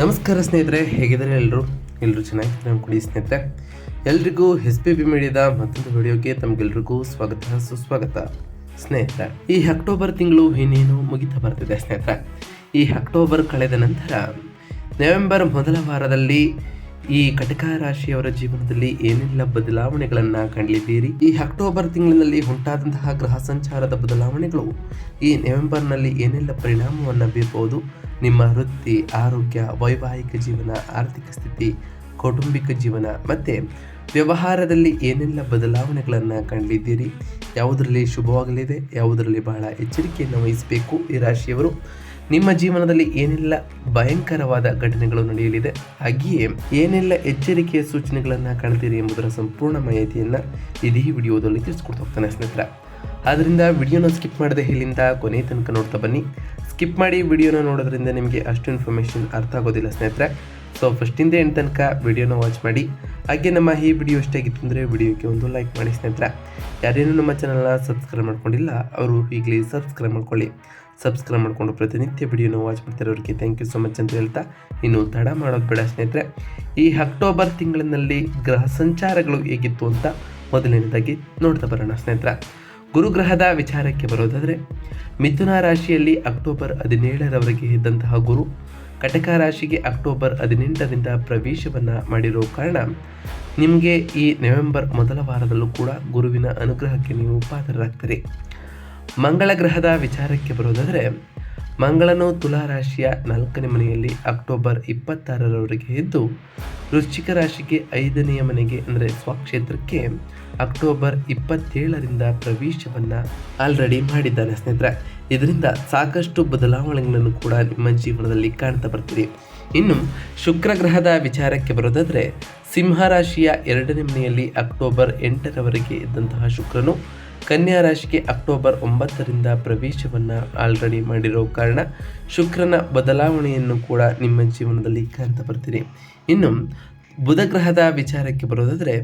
ನಮಸ್ಕಾರ ಸ್ನೇಹಿತರೆ, ಹೇಗಿದ್ದಾರೆ ಎಲ್ಲರೂ ಎಲ್ಲರೂ ಚೆನ್ನಾಗಿದ್ದಾರೆ ಗುಡಿ ಸ್ನೇಹಿತರೆ ಎಲ್ರಿಗೂ ಎಸ್ ಪಿ ಬಿ ಮೀಡಿಯಾದ ಮತ್ತೊಂದು ವಿಡಿಯೋಗೆ ತಮಗೆಲ್ರಿಗೂ ಸ್ವಾಗತ, ಸುಸ್ವಾಗತ. ಸ್ನೇಹಿತರೆ, ಈ ಅಕ್ಟೋಬರ್ ತಿಂಗಳು ಇನ್ನೇನು ಮುಗಿತಾ ಬರ್ತಿದೆ ಸ್ನೇಹಿತರೆ. ಈ ಅಕ್ಟೋಬರ್ ಕಳೆದ ನಂತರ, ನವೆಂಬರ್ ಮೊದಲ ವಾರದಲ್ಲಿ ಈ ಕಟಕ ರಾಶಿಯವರ ಜೀವನದಲ್ಲಿ ಏನೆಲ್ಲ ಬದಲಾವಣೆಗಳನ್ನು ಕಂಡಿದ್ದೀರಿ? ಈ ಅಕ್ಟೋಬರ್ ತಿಂಗಳಿನಲ್ಲಿ ಉಂಟಾದಂತಹ ಗ್ರಹ ಸಂಚಾರದ ಬದಲಾವಣೆಗಳು, ಈ ನವೆಂಬರ್ನಲ್ಲಿ ಏನೆಲ್ಲ ಪರಿಣಾಮವನ್ನು ಬೀರಬಹುದು ನಿಮ್ಮ ವೃತ್ತಿ, ಆರೋಗ್ಯ, ವೈವಾಹಿಕ ಜೀವನ, ಆರ್ಥಿಕ ಸ್ಥಿತಿ, ಕೌಟುಂಬಿಕ ಜೀವನ ಮತ್ತು ವ್ಯವಹಾರದಲ್ಲಿ ಏನೆಲ್ಲ ಬದಲಾವಣೆಗಳನ್ನು ಕಂಡಿದ್ದೀರಿ? ಯಾವುದರಲ್ಲಿ ಶುಭವಾಗಲಿದೆ, ಯಾವುದರಲ್ಲಿ ಬಹಳ ಎಚ್ಚರಿಕೆಯನ್ನು ವಹಿಸಬೇಕು ಈ ರಾಶಿಯವರು? ನಿಮ್ಮ ಜೀವನದಲ್ಲಿ ಏನೆಲ್ಲ ಭಯಂಕರವಾದ ಘಟನೆಗಳು ನಡೆಯಲಿದೆ, ಹಾಗೆಯೇ ಏನೆಲ್ಲ ಎಚ್ಚರಿಕೆಯ ಸೂಚನೆಗಳನ್ನು ಕಾಣ್ತೀರಿ ಎಂಬುದರ ಸಂಪೂರ್ಣ ಮಾಹಿತಿಯನ್ನು ಇದೀ ವಿಡಿಯೋದಲ್ಲಿ ತಿಳಿಸ್ಕೊಡ್ತಾ ಹೋಗ್ತಾನೆ ಸ್ನೇಹಿತರ. ಆದ್ದರಿಂದ ವಿಡಿಯೋನ ಸ್ಕಿಪ್ ಮಾಡದೆ ಇಲ್ಲಿಂದ ಕೊನೆ ತನಕ ನೋಡ್ತಾ ಬನ್ನಿ. ಸ್ಕಿಪ್ ಮಾಡಿ ವಿಡಿಯೋನ ನೋಡೋದ್ರಿಂದ ನಿಮಗೆ ಅಷ್ಟು ಇನ್ಫಾರ್ಮೇಷನ್ ಅರ್ಥ ಆಗೋದಿಲ್ಲ ಸ್ನೇಹಿತರೆ. ಸೊ ಫಸ್ಟಿಂದ ಎಂಡ್ ತನಕ ವಿಡಿಯೋನ ವಾಚ್ ಮಾಡಿ. ಹಾಗೆ ನಮ್ಮ ಈ ವಿಡಿಯೋ ಇಷ್ಟಾಗಿತ್ತು ಅಂದರೆ ವಿಡಿಯೋಕ್ಕೆ ಒಂದು ಲೈಕ್ ಮಾಡಿ ಸ್ನೇಹಿತರೆ. ಯಾರೇನೂ ನಮ್ಮ ಚಾನಲ್ನ ಸಬ್ಸ್ಕ್ರೈಬ್ ಮಾಡ್ಕೊಂಡಿಲ್ಲ, ಅವರು ಈಗಲೇ ಸಬ್ಸ್ಕ್ರೈಬ್ ಮಾಡ್ಕೊಳ್ಳಿ. ಸಬ್ಸ್ಕ್ರೈಬ್ ಮಾಡಿಕೊಂಡು ಪ್ರತಿನಿತ್ಯ ವಿಡಿಯೋನ ವಾಚ್ ಮಾಡ್ತಿರೋರಿಗೆ ಥ್ಯಾಂಕ್ ಯು ಸೊ ಮಚ್ ಅಂತ ಹೇಳ್ತಾ ಇನ್ನು ತಡ ಮಾಡೋದು ಬೇಡ ಸ್ನೇಹಿತರೆ. ಈ ಅಕ್ಟೋಬರ್ ತಿಂಗಳಿನಲ್ಲಿ ಗ್ರಹ ಸಂಚಾರಗಳು ಹೇಗಿತ್ತು ಅಂತ ಮೊದಲನೇದಾಗಿ ನೋಡ್ತಾ ಬರೋಣ ಸ್ನೇಹಿತರೆ. ಗುರುಗ್ರಹದ ವಿಚಾರಕ್ಕೆ ಬರೋದಾದರೆ, ಮಿಥುನ ರಾಶಿಯಲ್ಲಿ ಅಕ್ಟೋಬರ್ ಹದಿನೇಳರವರೆಗೆ ಇದ್ದಂತಹ ಗುರು, ಕಟಕ ರಾಶಿಗೆ ಅಕ್ಟೋಬರ್ ಹದಿನೆಂಟರಿಂದ ಪ್ರವೇಶವನ್ನು ಮಾಡಿರೋ ಕಾರಣ, ನಿಮಗೆ ಈ ನವೆಂಬರ್ ಮೊದಲ ವಾರದಲ್ಲೂ ಕೂಡ ಗುರುವಿನ ಅನುಗ್ರಹಕ್ಕೆ ನೀವು ಪಾತ್ರರಾಗ್ತೀರಿ. ಮಂಗಳ ಗ್ರಹದ ವಿಚಾರಕ್ಕೆ ಬರೋದಾದರೆ ಮಂಗಳನು ತುಲಾ ರಾಶಿಯ ನಾಲ್ಕನೇ ಮನೆಯಲ್ಲಿ ಅಕ್ಟೋಬರ್ ಇಪ್ಪತ್ತಾರರವರೆಗೆ ಇದ್ದು, ವೃಶ್ಚಿಕ ರಾಶಿಗೆ ಐದನೆಯ ಮನೆಗೆ, ಅಂದರೆ ಸ್ವಕ್ಷೇತ್ರಕ್ಕೆ, ಅಕ್ಟೋಬರ್ ಇಪ್ಪತ್ತೇಳರಿಂದ ಪ್ರವೇಶವನ್ನು ಆಲ್ರೆಡಿ ಮಾಡಿದ್ದಾನೆ ಸ್ನೇಹಿತರೆ. ಇದರಿಂದ ಸಾಕಷ್ಟು ಬದಲಾವಣೆಗಳನ್ನು ಕೂಡ ನಿಮ್ಮ ಜೀವನದಲ್ಲಿ ಕಾಣ್ತಾ ಬರ್ತೀರಿ ಇನ್ನು ಶುಕ್ರ ಗ್ರಹದ ವಿಚಾರಕ್ಕೆ ಬರೋದಾದರೆ ಸಿಂಹ ರಾಶಿಯ ಎರಡನೇ ಮನೆಯಲ್ಲಿ ಅಕ್ಟೋಬರ್ ಎಂಟರವರೆಗೆ ಇದ್ದಂತಹ ಶುಕ್ರನು ಕನ್ಯಾ ರಾಶಿಗೆ ಅಕ್ಟೋಬರ್ ಒಂಬತ್ತರಿಂದ ಪ್ರವೇಶವನ್ನು ಆಲ್ರೆಡಿ ಮಾಡಿರೋ ಕಾರಣ ಶುಕ್ರನ ಬದಲಾವಣೆಯನ್ನು ಕೂಡ ನಿಮ್ಮ ಜೀವನದಲ್ಲಿ ಕಾಣ್ತಾ ಬರ್ತೀರಿ. ಇನ್ನು ಬುಧ ಗ್ರಹದ ವಿಚಾರಕ್ಕೆ ಬರೋದಾದರೆ,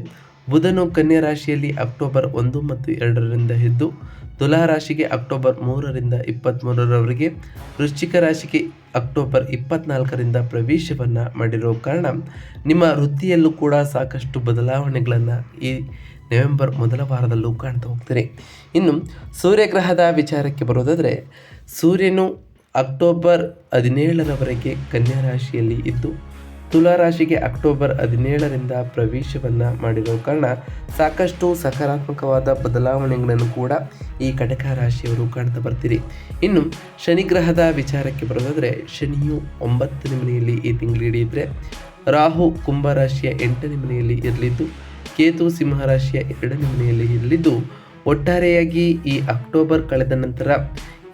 ಬುಧನು ಕನ್ಯಾ ರಾಶಿಯಲ್ಲಿ ಅಕ್ಟೋಬರ್ ಒಂದು ಮತ್ತು ಎರಡರಿಂದ ಇದ್ದು ತುಲಾ ರಾಶಿಗೆ ಅಕ್ಟೋಬರ್ ಮೂರರಿಂದ ಇಪ್ಪತ್ತ್ಮೂರರವರೆಗೆ ವೃಶ್ಚಿಕ ರಾಶಿಗೆ ಅಕ್ಟೋಬರ್ ಇಪ್ಪತ್ನಾಲ್ಕರಿಂದ ಪ್ರವೇಶವನ್ನು ಮಾಡಿರೋ ಕಾರಣ ನಿಮ್ಮ ವೃತ್ತಿಯಲ್ಲೂ ಕೂಡ ಸಾಕಷ್ಟು ಬದಲಾವಣೆಗಳನ್ನು ಈ ನವೆಂಬರ್ ಮೊದಲ ವಾರದಲ್ಲೂ ಕಾಣ್ತಾ ಹೋಗ್ತೀರಿ ಇನ್ನು ಸೂರ್ಯಗ್ರಹದ ವಿಚಾರಕ್ಕೆ ಬರೋದಾದರೆ, ಸೂರ್ಯನು ಅಕ್ಟೋಬರ್ ಹದಿನೇಳರವರೆಗೆ ಕನ್ಯಾ ರಾಶಿಯಲ್ಲಿ ಇದ್ದು, ತುಲಾ ರಾಶಿಗೆ ಅಕ್ಟೋಬರ್ ಹದಿನೇಳರಿಂದ ಪ್ರವೇಶವನ್ನು ಮಾಡಿರೋ ಕಾರಣ ಸಾಕಷ್ಟು ಸಕಾರಾತ್ಮಕವಾದ ಬದಲಾವಣೆಗಳನ್ನು ಕೂಡ ಈ ಕಟಕ ರಾಶಿಯವರು ಕಾಣ್ತಾ ಬರ್ತೀರಿ. ಇನ್ನು ಶನಿಗ್ರಹದ ವಿಚಾರಕ್ಕೆ ಬರೋದಾದರೆ, ಶನಿಯು ಒಂಬತ್ತನೇ ಮನೆಯಲ್ಲಿ ಈ ತಿಂಗಳು ರಾಹು ರಾಹು ಕುಂಭರಾಶಿಯ ಎಂಟನೇ ಮನೆಯಲ್ಲಿ ಇರಲಿದ್ದು ಕೇತು ಸಿಂಹರಾಶಿಯ ಎರಡನೇ ಮನೆಯಲ್ಲಿ ಇರಲಿದ್ದು, ಒಟ್ಟಾರೆಯಾಗಿ ಈ ಅಕ್ಟೋಬರ್ ಕಳೆದ ನಂತರ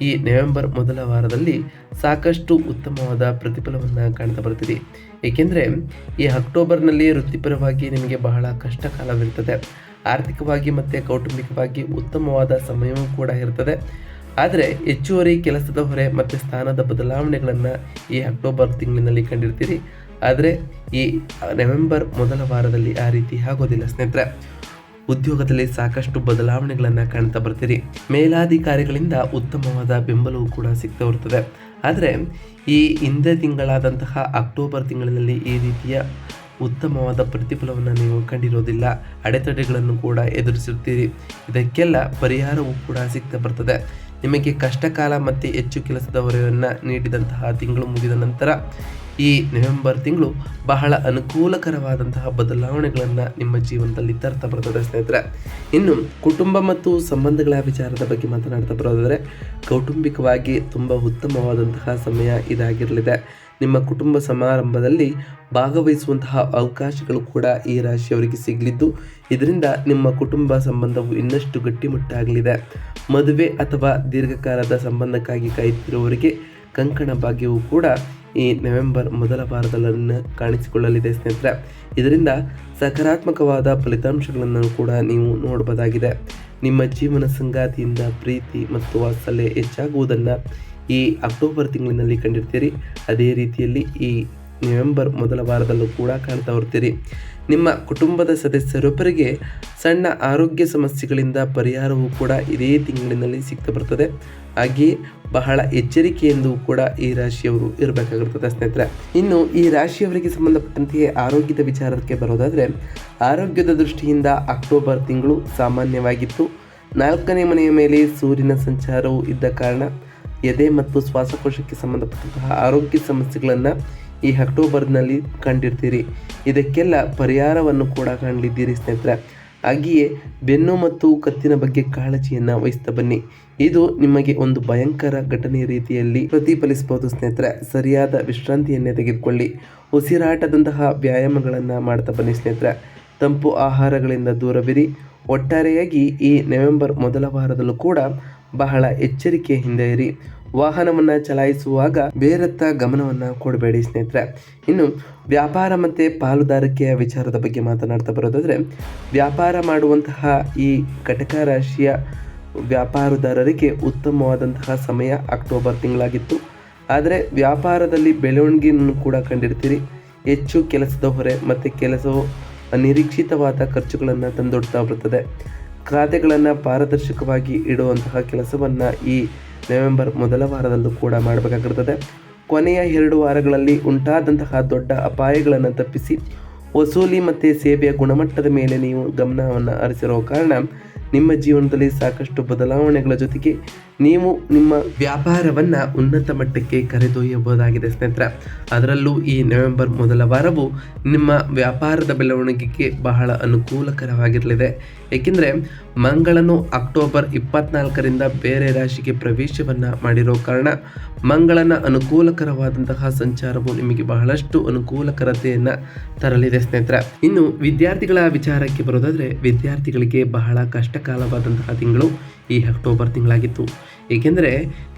ಈ ನವೆಂಬರ್ ಮೊದಲ ವಾರದಲ್ಲಿ ಸಾಕಷ್ಟು ಉತ್ತಮವಾದ ಪ್ರತಿಫಲವನ್ನು ಕಾಣ್ತಾ ಬರ್ತೀರಿ ಏಕೆಂದರೆ, ಈ ಅಕ್ಟೋಬರ್ನಲ್ಲಿ ವೃತ್ತಿಪರವಾಗಿ ನಿಮಗೆ ಬಹಳ ಕಷ್ಟ ಕಾಲವಿರ್ತದೆ ಆರ್ಥಿಕವಾಗಿ ಮತ್ತು ಕೌಟುಂಬಿಕವಾಗಿ ಉತ್ತಮವಾದ ಸಮಯವೂ ಕೂಡ ಇರ್ತದೆ. ಆದರೆ, ಹೆಚ್ಚುವರಿ ಕೆಲಸದ ಹೊರೆ ಮತ್ತು ಸ್ಥಾನದ ಬದಲಾವಣೆಗಳನ್ನು ಈ ಅಕ್ಟೋಬರ್ ತಿಂಗಳಿನಲ್ಲಿ ಕಂಡಿರ್ತೀರಿ. ಆದರೆ ಈ ನವೆಂಬರ್ ಮೊದಲ ವಾರದಲ್ಲಿ ಆ ರೀತಿ ಆಗೋದಿಲ್ಲ ಸ್ನೇಹಿತರೆ. ಉದ್ಯೋಗದಲ್ಲಿ ಸಾಕಷ್ಟು ಬದಲಾವಣೆಗಳನ್ನು ಕಾಣ್ತಾ ಬರ್ತೀರಿ. ಮೇಲಾಧಿಕಾರಿಗಳಿಂದ ಉತ್ತಮವಾದ ಬೆಂಬಲವೂ ಕೂಡ ಸಿಗ್ತಾ ಬರ್ತದೆ. ಆದರೆ ಈ ಹಿಂದೆ ತಿಂಗಳಾದಂತಹ ಅಕ್ಟೋಬರ್ ತಿಂಗಳಿನಲ್ಲಿ ಈ ರೀತಿಯ ಉತ್ತಮವಾದ ಪ್ರತಿಫಲವನ್ನು ನೀವು ಕಂಡಿರೋದಿಲ್ಲ. ಅಡೆತಡೆಗಳನ್ನು ಕೂಡ ಎದುರಿಸುತ್ತೀರಿ ಇದಕ್ಕೆಲ್ಲ ಪರಿಹಾರವೂ ಕೂಡ ಸಿಗ್ತಾ ಬರ್ತದೆ. ನಿಮಗೆ ಕಷ್ಟಕಾಲ ಮತ್ತು ಹೆಚ್ಚು ಕೆಲಸದ ಹೊರೆಯನ್ನು ನೀಡಿದಂತಹ ತಿಂಗಳು ಮುಗಿದ ನಂತರ ಈ ನವೆಂಬರ್ ತಿಂಗಳು ಬಹಳ ಅನುಕೂಲಕರವಾದಂತಹ ಬದಲಾವಣೆಗಳನ್ನು ನಿಮ್ಮ ಜೀವನದಲ್ಲಿ ತರ್ತಾ ಬರ್ತದೆ ಸ್ನೇಹಿತರೆ, ಇನ್ನು ಕುಟುಂಬ ಮತ್ತು ಸಂಬಂಧಗಳ ವಿಚಾರದ ಬಗ್ಗೆ ಮಾತನಾಡ್ತಾ ಬರೋದಾದರೆ, ಕೌಟುಂಬಿಕವಾಗಿ ತುಂಬ ಉತ್ತಮವಾದಂತಹ ಸಮಯ ಇದಾಗಿರಲಿದೆ. ನಿಮ್ಮ ಕುಟುಂಬ ಸಮಾರಂಭದಲ್ಲಿ ಭಾಗವಹಿಸುವಂತಹ ಅವಕಾಶಗಳು ಕೂಡ ಈ ರಾಶಿಯವರಿಗೆ ಸಿಗಲಿದ್ದು, ಇದರಿಂದ ನಿಮ್ಮ ಕುಟುಂಬ ಸಂಬಂಧವು ಇನ್ನಷ್ಟು ಗಟ್ಟಿಮುಟ್ಟಾಗಲಿದೆ. ಮದುವೆ ಅಥವಾ ದೀರ್ಘಕಾಲದ ಸಂಬಂಧಕ್ಕಾಗಿ ಕಾಯುತ್ತಿರುವವರಿಗೆ ಕಂಕಣ ಭಾಗ್ಯವು ಕೂಡ ಈ ನವೆಂಬರ್ ಮೊದಲ ವಾರದಲ್ಲಿ ಕಾಣಿಸಿಕೊಳ್ಳಲಿದೆ ಸ್ನೇಹಿತರೆ. ಇದರಿಂದ ಸಕಾರಾತ್ಮಕವಾದ ಫಲಿತಾಂಶಗಳನ್ನು ಕೂಡ ನೀವು ನೋಡಬಹುದಾಗಿದೆ ನಿಮ್ಮ ಜೀವನ ಸಂಗಾತಿಯಿಂದ ಪ್ರೀತಿ ಮತ್ತು ವಾತ್ಸಲ್ಯ ಹೆಚ್ಚಾಗುವುದನ್ನು ಈ ಅಕ್ಟೋಬರ್ ತಿಂಗಳಿನಲ್ಲಿ ಕಂಡಿರ್ತೀರಿ. ಅದೇ ರೀತಿಯಲ್ಲಿ ಈ ನವೆಂಬರ್ ಮೊದಲ ವಾರದಲ್ಲೂ ಕೂಡ ಕಾಣ್ತಾ ಬರ್ತೀರಿ ನಿಮ್ಮ ಕುಟುಂಬದ ಸದಸ್ಯರೊಬ್ಬರಿಗೆ ಸಣ್ಣ ಆರೋಗ್ಯ ಸಮಸ್ಯೆಗಳಿಂದ ಪರಿಹಾರವೂ ಕೂಡ ಇದೇ ತಿಂಗಳಿನಲ್ಲಿ ಸಿಗ್ತಾ ಬರ್ತದೆ ಹಾಗೆಯೇ ಬಹಳ ಎಚ್ಚರಿಕೆಯಿಂದ ಕೂಡ ಈ ರಾಶಿಯವರು ಇರಬೇಕಾಗಿರ್ತದೆ ಸ್ನೇಹಿತರೆ. ಇನ್ನು ಈ ರಾಶಿಯವರಿಗೆ ಸಂಬಂಧಪಟ್ಟಂತೆ ಆರೋಗ್ಯದ ವಿಚಾರಕ್ಕೆ ಬರೋದಾದರೆ, ಆರೋಗ್ಯದ ದೃಷ್ಟಿಯಿಂದ ಅಕ್ಟೋಬರ್ ತಿಂಗಳು ಸಾಮಾನ್ಯವಾಗಿತ್ತು. ನಾಲ್ಕನೇ ಮನೆಯ ಮೇಲೆ ಸೂರ್ಯನ ಸಂಚಾರವು ಇದ್ದ ಕಾರಣ, ಎದೆ ಮತ್ತು ಶ್ವಾಸಕೋಶಕ್ಕೆ ಸಂಬಂಧಪಟ್ಟಂತಹ ಆರೋಗ್ಯ ಸಮಸ್ಯೆಗಳನ್ನು ಈ ಅಕ್ಟೋಬರ್ನಲ್ಲಿ ಕಂಡಿರ್ತೀರಿ. ಇದಕ್ಕೆಲ್ಲ ಪರಿಹಾರವನ್ನು ಕೂಡ ಕಂಡಿದ್ದೀರಿ ಸ್ನೇಹಿತರೆ. ಹಾಗೆಯೇ ಬೆನ್ನು ಮತ್ತು ಕತ್ತಿನ ಬಗ್ಗೆ ಕಾಳಜಿಯನ್ನು ವಹಿಸ್ತಾ ಬನ್ನಿ. ಇದು ನಿಮಗೆ ಒಂದು ಭಯಂಕರ ಘಟನೆ ರೀತಿಯಲ್ಲಿ ಪ್ರತಿಫಲಿಸಬಹುದು ಸ್ನೇಹಿತರೆ. ಸರಿಯಾದ ವಿಶ್ರಾಂತಿಯನ್ನೇ ತೆಗೆದುಕೊಳ್ಳಿ. ಉಸಿರಾಟದಂತಹ ವ್ಯಾಯಾಮಗಳನ್ನು ಮಾಡ್ತಾ ಬನ್ನಿ ಸ್ನೇಹಿತರೆ. ತಂಪು ಆಹಾರಗಳಿಂದ ದೂರವಿರಿ. ಒಟ್ಟಾರೆಯಾಗಿ ಈ ನವೆಂಬರ್ ಮೊದಲ ವಾರದಲ್ಲೂ ಕೂಡ ಬಹಳ ಎಚ್ಚರಿಕೆಯಿಂದ ಇರಿ. ವಾಹನವನ್ನು ಚಲಾಯಿಸುವಾಗ ಬೇರತ್ತ ಗಮನವನ್ನು ಕೊಡಬೇಡಿ ಸ್ನೇಹಿತರೆ. ಇನ್ನು ವ್ಯಾಪಾರ ಮತ್ತು ಪಾಲುದಾರಿಕೆಯ ವಿಚಾರದ ಬಗ್ಗೆ ಮಾತನಾಡ್ತಾ ಬರೋದಾದರೆ, ವ್ಯಾಪಾರ ಮಾಡುವಂತಹ ಈ ಘಟಕ ರಾಶಿಯ ವ್ಯಾಪಾರದಾರರಿಗೆ ಉತ್ತಮವಾದಂತಹ ಸಮಯ ಅಕ್ಟೋಬರ್ ತಿಂಗಳಾಗಿತ್ತು. ಆದರೆ ವ್ಯಾಪಾರದಲ್ಲಿ ಬೆಳವಣಿಗೆಯನ್ನು ಕೂಡ ಕಂಡಿರ್ತೀರಿ ಹೆಚ್ಚು ಕೆಲಸದ ಹೊರೆ ಮತ್ತು ಕೆಲಸವು ಅನಿರೀಕ್ಷಿತವಾದ ಖರ್ಚುಗಳನ್ನು ತಂದೊಡ್ತಾ ಬರುತ್ತದೆ ಖಾತೆಗಳನ್ನು ಪಾರದರ್ಶಕವಾಗಿ ಇಡುವಂತಹ ಕೆಲಸವನ್ನು ಈ ನವೆಂಬರ್ ಮೊದಲ ವಾರದಲ್ಲೂ ಕೂಡ ಮಾಡಬೇಕಾಗಿರ್ತದೆ. ಕೊನೆಯ ಎರಡು ವಾರಗಳಲ್ಲಿ ಉಂಟಾದಂತಹ ದೊಡ್ಡ ಅಪಾಯಗಳನ್ನು ತಪ್ಪಿಸಿ ವಸೂಲಿ ಮತ್ತು ಸೇವೆಯ ಗುಣಮಟ್ಟದ ಮೇಲೆ ನೀವು ಗಮನವನ್ನು ಹರಿಸಿರೋ ಕಾರಣ ನಿಮ್ಮ ಜೀವನದಲ್ಲಿ ಸಾಕಷ್ಟು ಬದಲಾವಣೆಗಳ ಜೊತೆಗೆ ನೀವು ನಿಮ್ಮ ವ್ಯಾಪಾರವನ್ನು ಉನ್ನತ ಮಟ್ಟಕ್ಕೆ ಕರೆದೊಯ್ಯಬಹುದಾಗಿದೆ, ಸ್ನೇಹಿತರೆ. ಅದರಲ್ಲೂ ಈ ನವೆಂಬರ್ ಮೊದಲ ವಾರವು ನಿಮ್ಮ ವ್ಯಾಪಾರದ ಬೆಳವಣಿಗೆಗೆ ಬಹಳ ಅನುಕೂಲಕರವಾಗಿರಲಿದೆ. ಏಕೆಂದರೆ ಮಂಗಳನು ಅಕ್ಟೋಬರ್ ಇಪ್ಪತ್ನಾಲ್ಕರಿಂದ ಬೇರೆ ರಾಶಿಗೆ ಪ್ರವೇಶವನ್ನು ಮಾಡಿರೋ ಕಾರಣ ಮಂಗಳನ ಅನುಕೂಲಕರವಾದಂತಹ ಸಂಚಾರವು ನಿಮಗೆ ಬಹಳಷ್ಟು ಅನುಕೂಲಕರತೆಯನ್ನು ತರಲಿದೆ, ಸ್ನೇಹಿತರೆ. ಇನ್ನು ವಿದ್ಯಾರ್ಥಿಗಳ ವಿಚಾರಕ್ಕೆ ಬರೋದಾದರೆ, ವಿದ್ಯಾರ್ಥಿಗಳಿಗೆ ಬಹಳ ಕಷ್ಟಕಾಲವಾದಂತಹ ತಿಂಗಳು ಈ ಅಕ್ಟೋಬರ್ ತಿಂಗಳಾಗಿತ್ತು. ಏಕೆಂದರೆ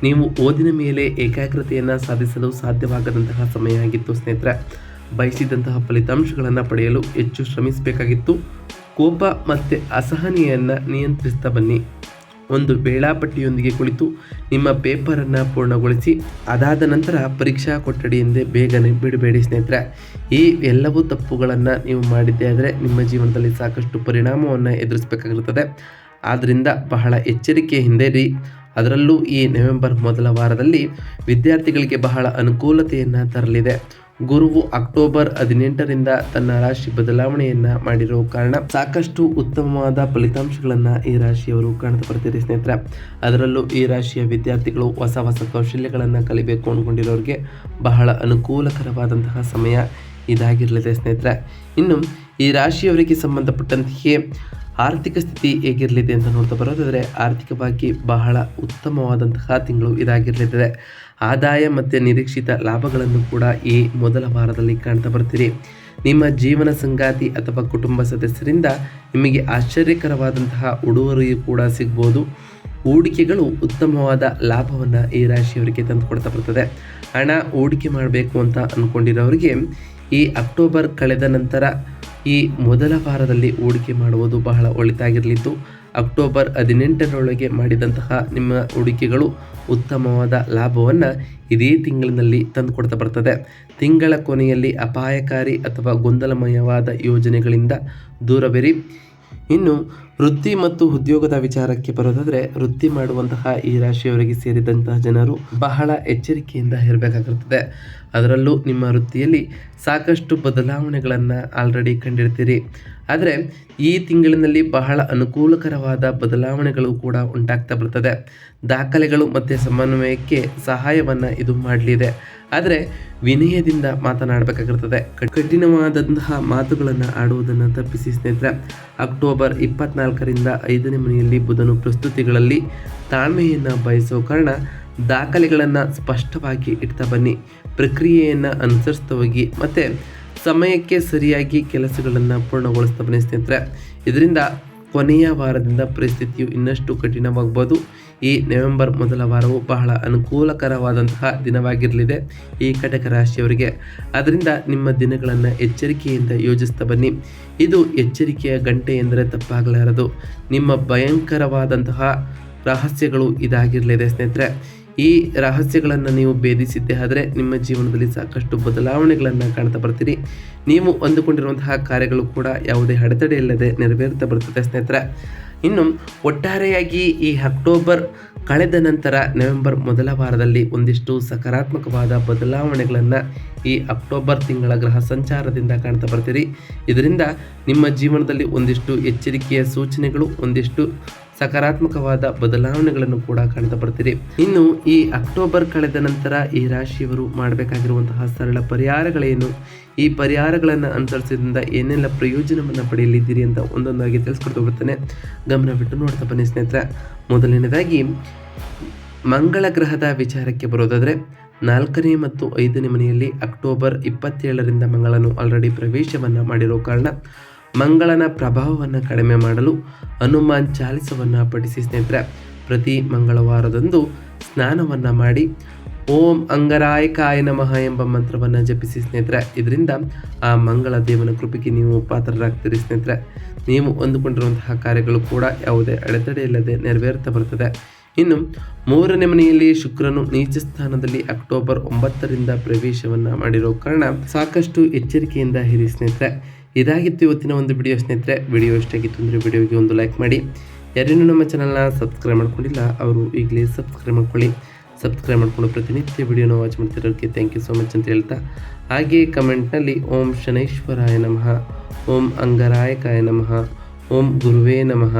ನೀವು ಓದಿನ ಮೇಲೆ ಏಕಾಗ್ರತೆಯನ್ನು ಸಾಧಿಸಲು ಸಾಧ್ಯವಾಗದಂತಹ ಸಮಯ ಆಗಿತ್ತು, ಸ್ನೇಹಿತರೆ. ಬಯಸಿದಂತಹ ಫಲಿತಾಂಶಗಳನ್ನು ಪಡೆಯಲು ಹೆಚ್ಚು ಶ್ರಮಿಸಬೇಕಾಗಿತ್ತು. ಕೋಪ ಮತ್ತು ಅಸಹನೆಯನ್ನು ನಿಯಂತ್ರಿಸ್ತಾ ಬನ್ನಿ. ಒಂದು ವೇಳಾಪಟ್ಟಿಯೊಂದಿಗೆ ಕುಳಿತು ನಿಮ್ಮ ಪೇಪರನ್ನು ಪೂರ್ಣಗೊಳಿಸಿ, ಅದಾದ ನಂತರ ಪರೀಕ್ಷಾ ಕೊಠಡಿಯಿಂದ ಬೇಗನೆ ಬಿಡಬೇಡಿ, ಸ್ನೇಹಿತರೆ. ಈ ಎಲ್ಲವೂ ತಪ್ಪುಗಳನ್ನು ನೀವು ಮಾಡಿದ್ದೇ ಆದರೆ ನಿಮ್ಮ ಜೀವನದಲ್ಲಿ ಸಾಕಷ್ಟು ಪರಿಣಾಮವನ್ನು ಎದುರಿಸಬೇಕಾಗಿರುತ್ತದೆ. ಆದ್ದರಿಂದ ಬಹಳ ಎಚ್ಚರಿಕೆಯಿಂದ ಇರಿ. ಅದರಲ್ಲೂ ಈ ನವೆಂಬರ್ ಮೊದಲ ವಾರದಲ್ಲಿ ವಿದ್ಯಾರ್ಥಿಗಳಿಗೆ ಬಹಳ ಅನುಕೂಲತೆಯನ್ನು ತರಲಿದೆ. ಗುರುವು ಅಕ್ಟೋಬರ್ ಹದಿನೆಂಟರಿಂದ ತನ್ನ ರಾಶಿ ಬದಲಾವಣೆಯನ್ನ ಮಾಡಿರೋ ಕಾರಣ ಸಾಕಷ್ಟು ಉತ್ತಮವಾದ ಫಲಿತಾಂಶಗಳನ್ನು ಈ ರಾಶಿಯವರು ಕಾಣ್ತಾ ಸ್ನೇಹಿತರೆ. ಅದರಲ್ಲೂ ಈ ರಾಶಿಯ ವಿದ್ಯಾರ್ಥಿಗಳು ಹೊಸ ಹೊಸ ಕೌಶಲ್ಯಗಳನ್ನು ಕಲಿಬೇಕು ಅಂದ್ಕೊಂಡಿರೋರಿಗೆ ಬಹಳ ಅನುಕೂಲಕರವಾದಂತಹ ಸಮಯ ಇದಾಗಿರಲಿದೆ ಸ್ನೇಹಿತರೆ. ಇನ್ನು ಈ ರಾಶಿಯವರಿಗೆ ಸಂಬಂಧಪಟ್ಟಂತೆಯೇ ಆರ್ಥಿಕ ಸ್ಥಿತಿ ಹೇಗಿರಲಿದೆ ಅಂತ ನೋಡ್ತಾ ಬರೋದಾದರೆ ಆರ್ಥಿಕವಾಗಿ ಬಹಳ ಉತ್ತಮವಾದಂತಹ ತಿಂಗಳು ಇದಾಗಿರಲಿದೆ. ಆದಾಯ ಮತ್ತು ನಿರೀಕ್ಷಿತ ಲಾಭಗಳನ್ನು ಕೂಡ ಈ ಮೊದಲ ವಾರದಲ್ಲಿ ಕಾಣ್ತಾ ಬರ್ತೀರಿ. ನಿಮ್ಮ ಜೀವನ ಸಂಗಾತಿ ಅಥವಾ ಕುಟುಂಬ ಸದಸ್ಯರಿಂದ ನಿಮಗೆ ಆಶ್ಚರ್ಯಕರವಾದಂತಹ ಉಡುಗೊರೆಯು ಕೂಡ ಸಿಗ್ಬೋದು. ಹೂಡಿಕೆಗಳು ಉತ್ತಮವಾದ ಲಾಭವನ್ನು ಈ ರಾಶಿಯವರಿಗೆ ತಂದುಕೊಡ್ತಾ ಬರ್ತದೆ. ಹಣ ಹೂಡಿಕೆ ಮಾಡಬೇಕು ಅಂತ ಅಂದ್ಕೊಂಡಿರೋರಿಗೆ ಈ ಅಕ್ಟೋಬರ್ ಕಳೆದ ನಂತರ ಈ ಮೊದಲ ವಾರದಲ್ಲಿ ಹೂಡಿಕೆ ಮಾಡುವುದು ಬಹಳ ಒಳಿತಾಗಿರಲಿದ್ದು, ಅಕ್ಟೋಬರ್ ಹದಿನೆಂಟರೊಳಗೆ ಮಾಡಿದಂತಹ ನಿಮ್ಮ ಹೂಡಿಕೆಗಳು ಉತ್ತಮವಾದ ಲಾಭವನ್ನು ಇದೇ ತಿಂಗಳಿನಲ್ಲಿ ತಂದುಕೊಡ್ತಾ ಬರ್ತದೆ. ತಿಂಗಳ ಕೊನೆಯಲ್ಲಿ ಅಪಾಯಕಾರಿ ಅಥವಾ ಗೊಂದಲಮಯವಾದ ಯೋಜನೆಗಳಿಂದ ದೂರವಿರಿ. ಇನ್ನು ವೃತ್ತಿ ಮತ್ತು ಉದ್ಯೋಗದ ವಿಚಾರಕ್ಕೆ ಬರೋದಾದ್ರೆ ವೃತ್ತಿ ಮಾಡುವಂತಹ ಈ ರಾಶಿಯವರಿಗೆ ಸೇರಿದಂತಹ ಜನರು ಬಹಳ ಎಚ್ಚರಿಕೆಯಿಂದ ಇರಬೇಕಾಗಿರುತ್ತದೆ ಅದರಲ್ಲೂ ನಿಮ್ಮ ವೃತ್ತಿಯಲ್ಲಿ ಸಾಕಷ್ಟು ಬದಲಾವಣೆಗಳನ್ನು ಆಲ್ರೆಡಿ ಕಂಡಿರ್ತೀರಿ. ಆದರೆ ಈ ತಿಂಗಳಿನಲ್ಲಿ ಬಹಳ ಅನುಕೂಲಕರವಾದ ಬದಲಾವಣೆಗಳು ಕೂಡ ಉಂಟಾಗ್ತಾ ಬರ್ತದೆ. ದಾಖಲೆಗಳು ಮತ್ತು ಸಮನ್ವಯಕ್ಕೆ ಸಹಾಯವನ್ನು ಇದು ಮಾಡಲಿದೆ. ಆದರೆ ವಿನಯದಿಂದ ಮಾತನಾಡಬೇಕಾಗಿರ್ತದೆ. ಕಠಿಣವಾದಂತಹ ಮಾತುಗಳನ್ನು ಆಡುವುದನ್ನು ತಪ್ಪಿಸಿ ಸ್ನೇಹಿತರೆ, ಅಕ್ಟೋಬರ್ ಇಪ್ಪತ್ನಾಲ್ಕರಿಂದ ಐದನೇ ಮನೆಯಲ್ಲಿ ಬುಧನು ಪ್ರಸ್ತುತಿಗಳಲ್ಲಿ ತಾಳ್ಮೆಯನ್ನು ಬಯಸೋ ಕಾರಣ ದಾಖಲೆಗಳನ್ನು ಸ್ಪಷ್ಟವಾಗಿ ಇಡ್ತಾ ಬನ್ನಿ. ಪ್ರಕ್ರಿಯೆಯನ್ನು ಅನುಸರಿಸ್ತಾ ಹೋಗಿ ಮತ್ತು ಸಮಯಕ್ಕೆ ಸರಿಯಾಗಿ ಕೆಲಸಗಳನ್ನು ಪೂರ್ಣಗೊಳಿಸ್ತಾ ಬನ್ನಿ ಸ್ನೇಹಿತರೆ. ಇದರಿಂದ ಕೊನೆಯ ವಾರದಿಂದ ಪರಿಸ್ಥಿತಿಯು ಇನ್ನಷ್ಟು ಕಠಿಣವಾಗ್ಬೋದು. ಈ ನವೆಂಬರ್ ಮೊದಲ ವಾರವು ಬಹಳ ಅನುಕೂಲಕರವಾದಂತಹ ದಿನವಾಗಿರಲಿದೆ ಈ ಕಟಕ ರಾಶಿಯವರಿಗೆ. ಅದರಿಂದ ನಿಮ್ಮ ದಿನಗಳನ್ನು ಎಚ್ಚರಿಕೆಯಿಂದ ಯೋಜಿಸ್ತಾ ಬನ್ನಿ. ಇದು ಎಚ್ಚರಿಕೆಯ ಗಂಟೆ ಎಂದರೆ ತಪ್ಪಾಗಲಾರದು. ನಿಮ್ಮ ಭಯಂಕರವಾದಂತಹ ರಹಸ್ಯಗಳು ಇದಾಗಿರಲಿದೆ ಸ್ನೇಹಿತರೆ. ಈ ರಹಸ್ಯಗಳನ್ನು ನೀವು ಭೇದಿಸಿದ್ದೇ ಆದರೆ ನಿಮ್ಮ ಜೀವನದಲ್ಲಿ ಸಾಕಷ್ಟು ಬದಲಾವಣೆಗಳನ್ನು ಕಾಣ್ತಾ ಬರ್ತೀರಿ. ನೀವು ಅಂದುಕೊಂಡಿರುವಂತಹ ಕಾರ್ಯಗಳು ಕೂಡ ಯಾವುದೇ ಅಡೆತಡೆ ಇಲ್ಲದೆ ನೆರವೇರ್ತಾ ಬರ್ತದೆ ಸ್ನೇಹಿತರೆ. ಇನ್ನು ಒಟ್ಟಾರೆಯಾಗಿ ಈ ಅಕ್ಟೋಬರ್ ಕಳೆದ ನಂತರ ನವೆಂಬರ್ ಮೊದಲ ವಾರದಲ್ಲಿ ಒಂದಿಷ್ಟು ಸಕಾರಾತ್ಮಕವಾದ ಬದಲಾವಣೆಗಳನ್ನು ಈ ಅಕ್ಟೋಬರ್ ತಿಂಗಳ ಗ್ರಹ ಸಂಚಾರದಿಂದ ಕಾಣ್ತಾ ಬರ್ತೀರಿ. ಇದರಿಂದ ನಿಮ್ಮ ಜೀವನದಲ್ಲಿ ಒಂದಿಷ್ಟು ಎಚ್ಚರಿಕೆಯ ಸೂಚನೆಗಳು, ಒಂದಿಷ್ಟು ಸಕಾರಾತ್ಮಕವಾದ ಬದಲಾವಣೆಗಳನ್ನು ಕೂಡ ಕಾಣ್ತಾ ಬರ್ತಿದೆ. ಇನ್ನು ಈ ಅಕ್ಟೋಬರ್ ಕಳೆದ ನಂತರ ಈ ರಾಶಿಯವರು ಮಾಡಬೇಕಾಗಿರುವಂತಹ ಸರಳ ಪರಿಹಾರಗಳೇನು? ಈ ಪರಿಹಾರಗಳನ್ನು ಅನುಸರಿಸೋದ್ರಿಂದ ಏನೆಲ್ಲ ಪ್ರಯೋಜನವನ್ನು ಪಡೆಯಲಿದ್ದೀರಿ ಅಂತ ಒಂದೊಂದಾಗಿ ತಿಳಿಸ್ಕೊಡ್ತಾ ಬರ್ತಾನೆ ಗಮನ ಬಿಟ್ಟು ನೋಡ್ತಾ ಬನ್ನಿ ಸ್ನೇಹಿತರೆ. ಮೊದಲನೇದಾಗಿ, ಮಂಗಳ ಗ್ರಹದ ವಿಚಾರಕ್ಕೆ ಬರೋದಾದರೆ, ನಾಲ್ಕನೇ ಮತ್ತು ಐದನೇ ಮನೆಯಲ್ಲಿ ಅಕ್ಟೋಬರ್ ಇಪ್ಪತ್ತೇಳರಿಂದ ಮಂಗಳನು ಆಲ್ರೆಡಿ ಪ್ರವೇಶವನ್ನು ಮಾಡಿರೋ ಕಾರಣ ಮಂಗಳನ ಪ್ರಭಾವವನ್ನು ಕಡಿಮೆ ಮಾಡಲು ಹನುಮಾನ್ ಚಾಲಿಸವನ್ನು ಪಠಿಸಿ ಸ್ನೇಹಿತರೆ, ಪ್ರತಿ ಮಂಗಳವಾರದಂದು ಸ್ನಾನವನ್ನು ಮಾಡಿ ಓಂ ಅಂಗರಾಯಕಾಯ ನಮಃ ಎಂಬ ಮಂತ್ರವನ್ನು ಜಪಿಸಿ ಸ್ನೇಹಿತರೆ. ಇದರಿಂದ ಆ ಮಂಗಳ ದೇವನ ಕೃಪೆಗೆ ನೀವು ಪಾತ್ರರಾಗ್ತೀರಿ ಸ್ನೇಹಿತರೆ. ನೀವು ಹೊಂದಿಕೊಂಡಿರುವಂತಹ ಕಾರ್ಯಗಳು ಕೂಡ ಯಾವುದೇ ಅಡೆತಡೆ ಇಲ್ಲದೆ ನೆರವೇರುತ್ತಾ ಬರ್ತದೆ. ಇನ್ನು ಮೂರನೇ ಮನೆಯಲ್ಲಿ ಶುಕ್ರನು ನೀಚ ಸ್ಥಾನದಲ್ಲಿ ಅಕ್ಟೋಬರ್ ಒಂಬತ್ತರಿಂದ ಪ್ರವೇಶವನ್ನು ಮಾಡಿರೋ ಕಾರಣ ಸಾಕಷ್ಟು ಎಚ್ಚರಿಕೆಯಿಂದ ಹಿರಿ ಸ್ನೇಹಿತರೆ. ಇದಾಗಿತ್ತು ಇವತ್ತಿನ ಒಂದು ವಿಡಿಯೋ ಸ್ನೇಹಿತರೆ ವಿಡಿಯೋ ಇಷ್ಟಾಗಿತ್ತು ಅಂದರೆ ವಿಡಿಯೋಗೆ ಒಂದು ಲೈಕ್ ಮಾಡಿ. ಯಾರೇನೂ ನಮ್ಮ ಚಾನಲ್ನ ಸಬ್ಸ್ಕ್ರೈಬ್ ಮಾಡ್ಕೊಂಡಿಲ್ಲ, ಅವರು ಈಗಲೇ ಸಬ್ಸ್ಕ್ರೈಬ್ ಮಾಡ್ಕೊಳ್ಳಿ. ಸಬ್ಸ್ಕ್ರೈಬ್ ಮಾಡ್ಕೊಂಡು ಪ್ರತಿನಿತ್ಯ ವಿಡಿಯೋನ ವಾಚ್ ಮಾಡ್ತಿರೋದಕ್ಕೆ ಥ್ಯಾಂಕ್ ಯು ಸೋ ಮಚ್ ಅಂತ ಹೇಳ್ತಾ. ಹಾಗೆ ಕಮೆಂಟ್ನಲ್ಲಿ ಓಂ ಶನೈಶ್ವರಾಯ ನಮಃ, ಓಂ ಅಂಗರಾಯಕಾಯ ನಮಃ, ಓಂ ಗುರುವೇ ನಮಃ,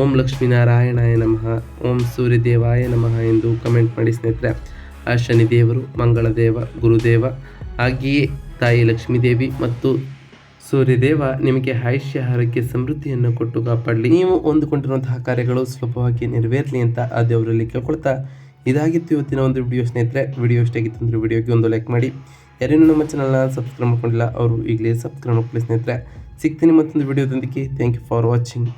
ಓಂ ಲಕ್ಷ್ಮೀನಾರಾಯಣಾಯ ನಮಃ, ಓಂ ಸೂರ್ಯದೇವಾಯ ನಮಃ ಎಂದು ಕಮೆಂಟ್ ಮಾಡಿ ಸ್ನೇಹಿತರೆ. ಆ ಶನಿದೇವರು, ಮಂಗಳದೇವ, ಗುರುದೇವ, ಹಾಗೆಯೇ ತಾಯಿ ಲಕ್ಷ್ಮೀದೇವಿ ಮತ್ತು ಸೂರ್ಯದೇವ, ನಿಮಗೆ ಆಯುಷ್ಯ, ಆರೋಗ್ಯ, ಸಮೃದ್ಧಿಯನ್ನು ಕೊಟ್ಟು ಕಾಪಾಡಲಿ. ನೀವು ಹೊಂದಿಕೊಂಡಿರುವಂತಹ ಕಾರ್ಯಗಳು ಸುಲಭವಾಗಿ ನೆರವೇರಲಿ ಅಂತ ಆ ದೇವರಲ್ಲಿ ಕೇಳ್ಕೊಳ್ತಾ ಇದಾಗಿತ್ತು ಇವತ್ತಿನ ಒಂದು ವಿಡಿಯೋ. ಸ್ನೇಹಿತರೆ, ವಿಡಿಯೋ ಇಷ್ಟಾಗಿತ್ತು ಅಂದರೆ ವಿಡಿಯೋಗೆ ಒಂದು ಲೈಕ್ ಮಾಡಿ. ಯಾರೇನು ನಮ್ಮ ಚಾನಲ್ನ ಸಬ್ಸ್ಕ್ರೈಬ್ ಮಾಡ್ಕೊಂಡಿಲ್ಲ, ಅವರು ಈಗಲೇ ಸಬ್ಸ್ಕ್ರೈಬ್ ಮಾಡ್ಕೊಳ್ಳಿ ಸ್ನೇಹಿತರೆ. ಸಿಗ್ತೀನಿ ಮತ್ತೊಂದು ವಿಡಿಯೋದೊಂದಿಗೆ. Thank you for watching